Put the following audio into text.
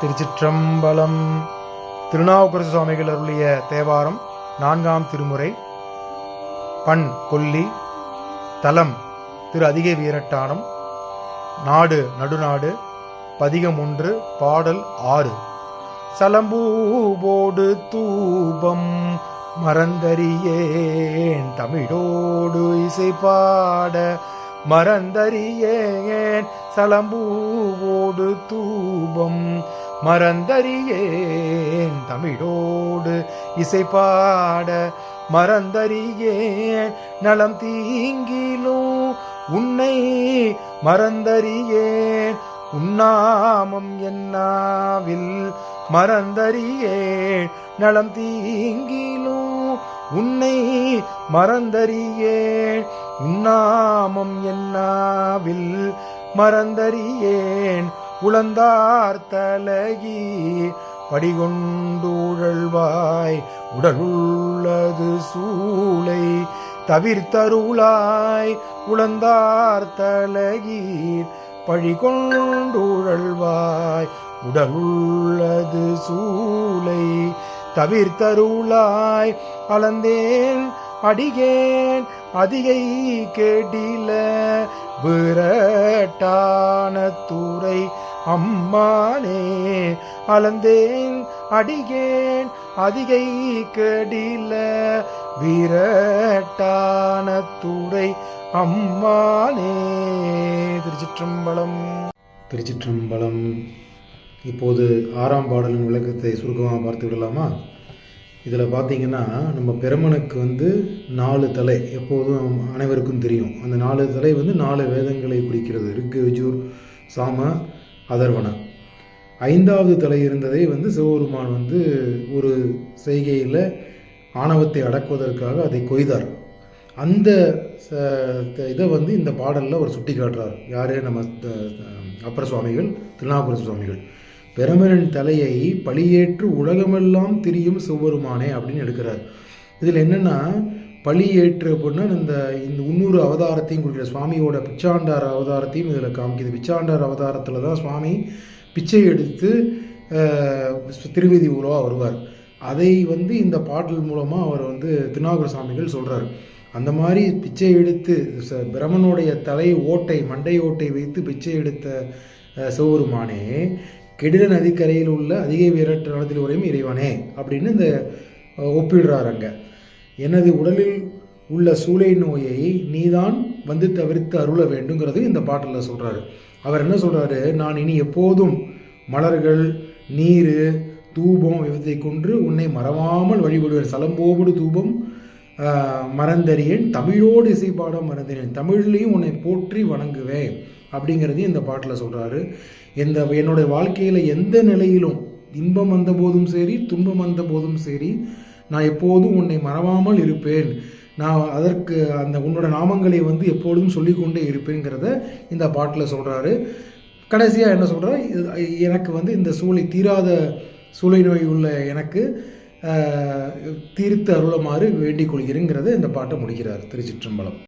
திருச்சிற்றம்பலம். திருநாவுக்கரசு சுவாமிகள் அருளிய தேவாரம் நான்காம் திருமுறை. பண் கொல்லி. தலம் திரு அதிக வீரட்டானம். நாடு நடுநாடு. பதிகம் ஒன்று பாடல் ஆறு. சலம்பூபோடு தூபம் மறந்தறியேன். தமிழோடு இசை பாட மறந்தறியேன். சலம்பூவோடு தூபம் மறந்தறியேன் தமிழோடு இசைப்பாட மறந்தறியேன் நலம் தீங்கிலும் உன்னை மறந்தறியேன் உன்னாமம் என்னாவில் மறந்தறியேன் நலம் தீங்கிலும் உன்னை மறந்தறியேன் உன்னாமம் என்னாவில் மறந்தறியேன் உளந்தார் தலகி படிகொண்டுழல்வாய் உடலுள்ளது சூளை தவிர்த்தருளாய் உளந்தார் தலகீர் பழிகொண்டுழல்வாய் உடலுள்ளது சூளை தவிர்த்தருளாய் அளந்தேன் அடிகேன் அதிகை கேட்டில விரட்டான துறை அம்மானே அளந்தேன் அடிகேன் அதிகை கடில விரட்டான துறை அம்மானே. திருச்சிற்றம்பலம். திருச்சிற்றம்பலம். இப்போது ஆறாம் பாடலின் விளக்கத்தை சுருக்கமாக பார்த்து விடலாமா? இதில் பார்த்தீங்கன்னா நம்ம பெருமனுக்கு வந்து நாலு தலை எப்போதும் அனைவருக்கும் தெரியும். அந்த நாலு தலை வந்து நாலு வேதங்களை குறிக்கிறது. ரிக்கு விஜூர் சாம அதர்வனா. ஐந்தாவது தலை இருந்ததை வந்து சிவபெருமான் வந்து ஒரு செய்கையில் ஆணவத்தை அடக்குவதற்காக அதை கொய்தார். அந்த இதை வந்து இந்த பாடலில் அவர் சுட்டி காட்டுறார். யார்? நம்ம அப்பர சுவாமிகள் திருநாபுர சுவாமிகள். பெருமரின் தலையை பழியேற்று உலகமெல்லாம் திரியும் சிவபெருமானே அப்படின்னு எடுக்கிறார். இதில் என்னென்னா பழி ஏற்று அப்படின்னா இந்த இந்த இன்னொரு அவதாரத்தையும் கொடுக்குற சுவாமியோட பிச்சாண்டார் அவதாரத்தையும் இதில் காமிக்குது. பிச்சாண்டார் அவதாரத்தில் தான் சுவாமி பிச்சை எடுத்து திருவிதி ஊராக வருவார். அதை வந்து இந்த பாடல் மூலமாக அவர் வந்து திருநாகர சுவாமிகள் சொல்கிறார் அந்த மாதிரி பிச்சை எடுத்து பிரமனுடைய தலை ஓட்டை மண்டை ஓட்டை வைத்து பிச்சை எடுத்த சிவபெருமானே கெடில நதிக்கரையில் உள்ள அதிக வீரற்ற நலத்தில் உரையும் இறைவனே அப்படின்னு இந்த ஒப்பிடுறார் அங்கே. எனது உடலில் உள்ள சூளை நோயை நீதான் வந்து தவிர்த்து அருள வேண்டுங்கிறது இந்த பாட்டில் சொல்கிறாரு அவர் என்ன சொல்கிறாரு நான் இனி எப்போதும் மலர்கள் நீர் தூபம் இவற்றை கொன்று உன்னை மறவாமல் வழிபடுவேன். சலம்போடு தூபம் மறந்தறியேன். தமிழோடு இசைப்பாடம் மறந்தறியேன். தமிழ்லேயும் உன்னை போற்றி வணங்குவேன் அப்படிங்கிறதையும் இந்த பாட்டில் சொல்கிறாரு எந்த என்னுடைய வாழ்க்கையில் எந்த நிலையிலும் இன்பம் வந்த போதும் சரி துன்பம் வந்த போதும் சரி. நான் எப்போதும் உன்னை மறவாமல் இருப்பேன். நான் அதற்கு அந்த உன்னோட நாமங்களை வந்து எப்பொழுதும் சொல்லிக்கொண்டே இருப்பேங்கிறத இந்த பாட்டில் சொல்கிறாரு கடைசியாக என்ன சொல்கிறார் எனக்கு வந்து இந்த சூளை தீராத சூளை நோய் உள்ள எனக்கு தீர்த்து அருளமாறு வேண்டிக் கொள்கிறேங்கிறத இந்த பாட்டை முடிக்கிறார் திருச்சிற்றம்பலம்.